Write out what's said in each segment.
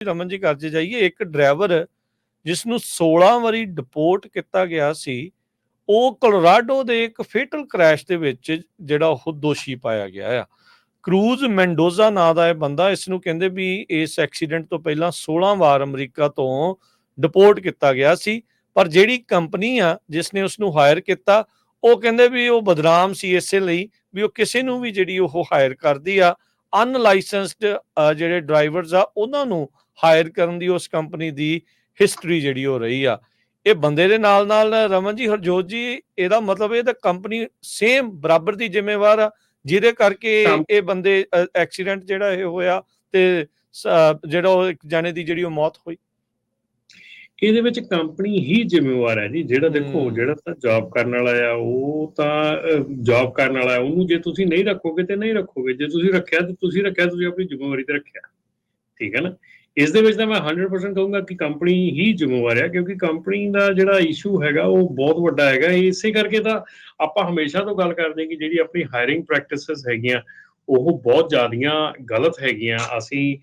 ਰਮਨ ਜੀ ਘਰ 'ਚ ਜਾਈਏ, ਇੱਕ ਡਰਾਈਵਰ ਜਿਸ ਨੂੰ 16 ਵਾਰੀ ਡਿਪੋਰਟ ਕੀਤਾ ਗਿਆ ਸੀ, ਉਹ ਕੋਲੋਰਾਡੋ ਦੇ ਇੱਕ ਫੇਟਲ ਕ੍ਰੈਸ਼ ਦੇ ਵਿੱਚ ਜਿਹੜਾ ਉਹ ਦੋਸ਼ੀ ਪਾਇਆ ਗਿਆ ਆ। ਕਰੂਜ਼ ਮੈਂਡੋਜ਼ਾ ਨਾਂ ਦਾ ਇਹ ਬੰਦਾ ਇਸ ਨੂੰ ਕਹਿੰਦੇ ਵੀ ਇਸ ਐਕਸੀਡੈਂਟ ਤੋਂ ਪਹਿਲਾਂ 16 ਵਾਰ ਅਮਰੀਕਾ ਤੋਂ ਡਿਪੋਰਟ ਕੀਤਾ ਗਿਆ ਸੀ, ਪਰ ਜਿਹੜੀ ਕੰਪਨੀ ਆ ਜਿਸ ਨੇ ਉਸ ਨੂੰ ਹਾਇਰ ਕੀਤਾ, ਉਹ ਕਹਿੰਦੇ ਵੀ ਉਹ ਬਦਨਾਮ ਸੀ ਇਸੇ ਲਈ ਵੀ ਉਹ ਕਿਸੇ ਨੂੰ ਵੀ ਜਿਹੜੀ ਉਹ ਹਾਇਰ ਕਰਦੀ ਆ ਅਨਲਾਇਸੈਂਸਡ ਜਿਹੜੇ ਡਰਾਈਵਰਸ ਆ ਉਹਨਾਂ ਨੂੰ ਹਾਇਰ ਕਰਨ ਦੀ ਉਸ ਕੰਪਨੀ ਦੀ ਹਿਸਟਰੀ ਜਿਹੜੀ ਹੋ ਰਹੀ ਆ। ਇਹ ਬੰਦੇ ਦੇ ਨਾਲ ਨਾਲ ਰਮਨ ਜੀ ਹਰਜੋਤ ਜੀ ਇਹਦਾ ਮਤਲਬ ਇਹ ਤਾਂ ਕੰਪਨੀ ਸੇਮ ਬਰਾਬਰ ਦੀ ਜ਼ਿੰਮੇਵਾਰ ਆ ਜਿਹਦੇ ਕਰਕੇ ਇਹ ਬੰਦੇ ਐਕਸੀਡੈਂਟ ਜਿਹੜਾ ਇਹ ਹੋਇਆ ਤੇ ਜਿਹੜਾ ਉਹ ਇੱਕ ਜਾਣੇ ਦੀ ਜਿਹੜੀ ਉਹ ਮੌਤ ਹੋਈ। ਇਹਦੇ ਵਿੱਚ ਕੰਪਨੀ ਹੀ ਜ਼ਿੰਮੇਵਾਰ ਹੈ ਜੀ ਜਿਹੜਾ ਦੇਖੋ। ਜਿਹੜਾ ਤਾਂ ਜੌਬ ਕਰਨ ਵਾਲਾ ਆ ਉਹ ਤਾਂ ਜੌਬ ਕਰਨ ਵਾਲਾ ਉਹਨੂੰ ਜੇ ਤੁਸੀਂ ਨਹੀਂ ਰੱਖੋਗੇ ਤੇ ਨਹੀਂ ਰੱਖੋਗੇ ਜੇ ਤੁਸੀਂ ਰੱਖਿਆ ਤੇ ਤੁਸੀਂ ਰੱਖਿਆ ਤੁਸੀਂ ਆਪਣੀ ਜ਼ਿੰਮੇਵਾਰੀ ਤੇ ਰੱਖਿਆ। ਠੀਕ ਹੈ ਨਾ? ਇਸ ਦੇ ਵਿੱਚ ਤਾਂ ਮੈਂ 100% ਕਹੂੰਗਾ ਕਿ ਕੰਪਨੀ ਹੀ ਜ਼ਿੰਮੇਵਾਰ ਹੈ ਕਿਉਂਕਿ ਕੰਪਨੀ ਦਾ ਜਿਹੜਾ ਇਸ਼ੂ ਹੈਗਾ ਉਹ ਬਹੁਤ ਵੱਡਾ ਹੈਗਾ। ਇਸੇ ਕਰਕੇ ਤਾਂ ਆਪਾਂ ਹਮੇਸ਼ਾ ਤੋਂ ਗੱਲ ਕਰਦੇ ਹਾਂ ਕਿ ਜਿਹੜੀ ਆਪਣੀ ਹਾਇਰਿੰਗ ਪ੍ਰੈਕਟਿਸਿਸ ਹੈਗੀਆਂ ਉਹ ਬਹੁਤ ਜ਼ਿਆਦੀਆਂ ਗਲਤ ਹੈਗੀਆਂ। ਅਸੀਂ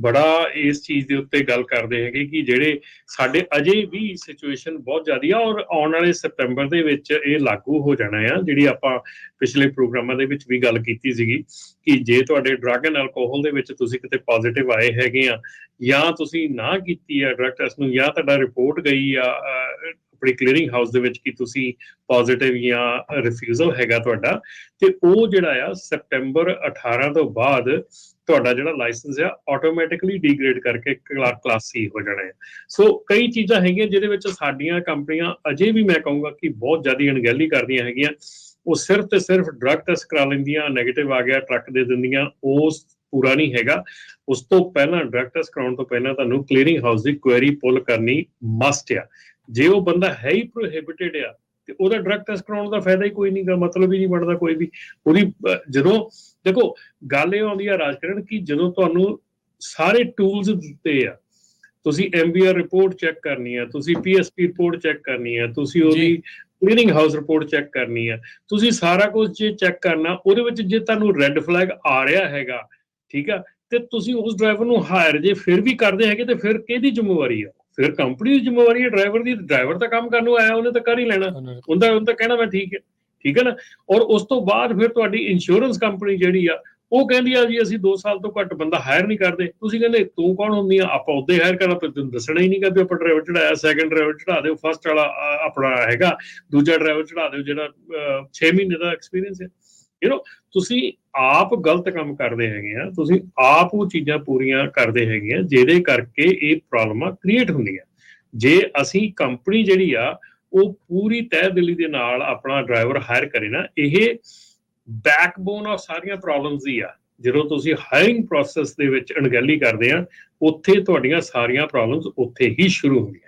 ਬੜਾ ਇਸ ਚੀਜ਼ ਦੇ ਉੱਤੇ ਗੱਲ ਕਰਦੇ ਹੈਗੇ ਕਿ ਜਿਹੜੇ ਸਾਡੇ ਅਜੇ ਵੀ ਸਿਚੁਏਸ਼ਨ ਬਹੁਤ ਜ਼ਿਆਦੀ ਆ ਔਰ ਆਉਣ ਵਾਲੇ ਸਤੰਬਰ ਦੇ ਵਿੱਚ ਇਹ ਲਾਗੂ ਹੋ ਜਾਣਾ ਆ, ਜਿਹੜੀ ਆਪਾਂ ਪਿਛਲੇ ਪ੍ਰੋਗਰਾਮਾਂ ਦੇ ਵਿੱਚ ਵੀ ਗੱਲ ਕੀਤੀ ਸੀਗੀ ਕਿ ਜੇ ਤੁਹਾਡੇ ਡਰੱਗ ਐਂਡ ਅਲਕੋਹਲ ਦੇ ਵਿੱਚ ਤੁਸੀਂ ਕਿਤੇ ਪੋਜ਼ਿਟਿਵ ਆਏ ਹੈਗੇ ਆ ਜਾਂ ਤੁਸੀਂ ਨਾ ਕੀਤੀ ਆ ਡਰੱਗ ਟੈਸਟ ਨੂੰ ਜਾਂ ਤੁਹਾਡਾ ਰਿਪੋਰਟ ਗਈ ਆ ਆਪਣੀ ਕਲੀਅਰਿੰਗ ਹਾਊਸ ਦੇ ਵਿੱਚ ਕਿ ਤੁਸੀਂ ਪੋਜ਼ਿਟਿਵ ਜਾਂ ਰਿਫਿਊਜ਼ਲ ਹੈਗਾ ਤੁਹਾਡਾ, ਤੇ ਉਹ ਜਿਹੜਾ ਆ ਸੈਪਟੈਂਬਰ 18 ਤੋਂ ਬਾਅਦ ਤੁਹਾਡਾ ਜਿਹੜਾ ਲਾਇਸੈਂਸ ਆ ਆਟੋਮੈਟਿਕਲੀ ਡੀਗ੍ਰੇਡ ਕਰਕੇ ਕਲਾਸ ਸੀ ਹੋ ਜਾਣਾ ਹੈ ਸੋ ਕਈ ਚੀਜ਼ਾਂ ਹੈਗੀਆਂ ਜਿਹਦੇ ਵਿੱਚ ਸਾਡੀਆਂ ਕੰਪਨੀਆਂ, ਅਜੇ ਵੀ ਮੈਂ ਕਹੂੰਗਾ ਕਿ ਬਹੁਤ ਜ਼ਿਆਦਾ ਅਣਗਹਿਲੀ ਕਰਦੀਆਂ ਹੈਗੀਆਂ। ਉਹ ਸਿਰਫ ਤੇ ਸਿਰਫ ਡਰੱਗ ਟੈਸਟ ਕਰਾ ਲੈਂਦੀਆਂ 네ਗੇਟਿਵ ਆ ਗਿਆ ਟਰੱਕ ਦੇ ਦਿੰਦੀਆਂ ਉਸ ਪੂਰਾ ਨਹੀਂ ਹੈਗਾ। ਉਸ ਤੋਂ ਪਹਿਲਾਂ ਟੈਸਟ ਕਰਾਉਣ ਤੋਂ ਪਹਿਲਾਂ ਤੁਹਾਨੂੰ ਕਲੀਅਰਿੰਗ ਹਾਊਸ ਦੀ ਕੁਐਰੀ ਪੁੱਲ ਕਰਨੀ ਮਸਟ ਆ। ਜੇ ਉਹ ਬੰਦਾ ਹੈ ਹੀ ਪ੍ਰੋਹਿਬਿਟਡ ਆ ਤੇ ਉਹਦਾ ਟੈਸਟ ਕਰਾਉਣ ਦਾ ਫਾਇਦਾ ਹੀ ਕੋਈ ਨਹੀਂਗਾ ਮਤਲਬ ਹੀ ਨਹੀਂ ਬਣਦਾ ਕੋਈ ਵੀ। ਉਹਦੀ ਜਦੋਂ ਦੇਖੋ ਗੱਲ ਇਹ ਆਉਂਦੀ ਆ ਰਾਜਕਰਨ ਕਿ ਜਦੋਂ ਤੁਹਾਨੂੰ ਸਾਰੇ ਟੂਲਸ ਦਿੱਤੇ ਆ ਤੁਸੀਂ ਐਮਬੀਆਰ ਰਿਪੋਰਟ ਚੈੱਕ ਕਰਨੀ ਆ ਤੁਸੀਂ ਪੀਐਸਪੀ ਰਿਪੋਰਟ ਚੈੱਕ ਕਰਨੀ ਆ ਤੁਸੀਂ ਉਹਦੀ ਕਲੀਅਰਿੰਗ ਹਾਊਸ ਰਿਪੋਰਟ ਚੈੱਕ ਕਰਨੀ ਆ ਤੁਸੀਂ ਸਾਰਾ ਕੁਝ ਜੇ ਚੈੱਕ ਕਰਨਾ ਉਹਦੇ ਵਿੱਚ ਜੇ ਤੁਹਾਨੂੰ ਰੈੱਡ ਫਲੈਗ ਆ ਰਿਹਾ ਹੈਗਾ ਠੀਕ ਆ? ਤੇ ਤੁਸੀਂ ਉਸ ਡਰਾਈਵਰ ਨੂੰ ਹਾਇਰ ਜੇ ਫਿਰ ਵੀ ਕਰਦੇ ਹੈਗੇ ਤੇ ਫਿਰ ਕਿਹਦੀ ਜ਼ਿੰਮੇਵਾਰੀ ਆ? ਫਿਰ ਕੰਪਨੀ ਦੀ ਜ਼ਿੰਮੇਵਾਰੀ ਹੈ ਡਰਾਈਵਰ ਦੀ ਡਰਾਈਵਰ ਤਾਂ ਕੰਮ ਕਰਨ ਨੂੰ ਆਇਆ ਉਹਨੇ ਤਾਂ ਕਰ ਹੀ ਲੈਣਾ। ਉਹਦਾ ਉਹਦਾ ਕਹਿਣਾ ਮੈਂ ਠੀਕ ਹੈ। ਠੀਕ ਹੈ ਨਾ? ਔਰ ਉਸ ਤੋਂ ਬਾਅਦ ਫਿਰ ਤੁਹਾਡੀ ਇੰਸ਼ੋਰੈਂਸ ਕੰਪਨੀ ਜਿਹੜੀ ਆ ਉਹ ਕਹਿੰਦੀ ਆ ਜੀ ਅਸੀਂ 2 ਸਾਲ ਤੋਂ ਘੱਟ ਬੰਦਾ ਹਾਇਰ ਨਹੀਂ ਕਰਦੇ। ਤੁਸੀਂ ਕਹਿੰਦੇ ਤੂੰ ਕੌਣ ਹੁੰਦੀ ਆ? ਆਪਾਂ ਉਹਦੇ ਹਾਇਰ ਕਰਨਾ ਪਰ ਤੈਨੂੰ ਦੱਸਣਾ ਹੀ ਨਹੀਂ ਕਿ ਆਪਾਂ ਡਰਾਈਵਰ ਚੜਾਇਆ ਸੈਕੰਡ ਡਰਾਈਵਰ ਚੜਾ ਦਿਓ ਫਸਟ ਵਾਲਾ ਆਪਣਾ ਹੈਗਾ। ਦੂਜਾ ਡਰਾਈਵਰ ਚੜਾ ਦਿਓ ਜਿਹੜਾ 6 ਮਹੀਨੇ ਦਾ ਐਕਸਪੀਰੀਅੰਸ ਹੈ। ਯੂ نو ਤੁਸੀਂ ਆਪ ਗਲਤ ਕੰਮ ਕਰਦੇ ਹੈਗੇ ਆ, ਤੁਸੀਂ ਆਪ ਉਹ ਚੀਜ਼ਾਂ ਪੂਰੀਆਂ ਕਰਦੇ ਹੈਗੇ ਆ, ਜਿਹਦੇ ਕਰਕੇ ਇਹ ਪ੍ਰੋਬਲਮਾਂ ਕ੍ਰੀਏਟ ਹੁੰਦੀਆਂ। ਜੇ ਅਸੀਂ ਕੰਪਨੀ ਜਿਹੜੀ ਆ, ਉਹ ਪੂਰੀ ਤਹਿ ਦਿਲੀ ਦੇ ਨਾਲ ਆਪਣਾ ਡਰਾਈਵਰ ਹਾਇਰ ਕਰੇ ਨਾ, ਇਹ ਬੈਕਬੋਨ ਆਫ ਸਾਰੀਆਂ ਪ੍ਰੋਬਲਮਸ ਹੀ ਆ। ਜਦੋਂ ਤੁਸੀਂ ਹਾਇਰਿੰਗ ਪ੍ਰੋਸੈਸ ਦੇ ਵਿੱਚ ਅਣਗਹਿਲੀ ਕਰਦੇ ਆ, ਉੱਥੇ ਤੁਹਾਡੀਆਂ ਸਾਰੀਆਂ ਪ੍ਰੋਬਲਮਸ ਉੱਥੇ ਹੀ ਸ਼ੁਰੂ ਹੁੰਦੀਆਂ।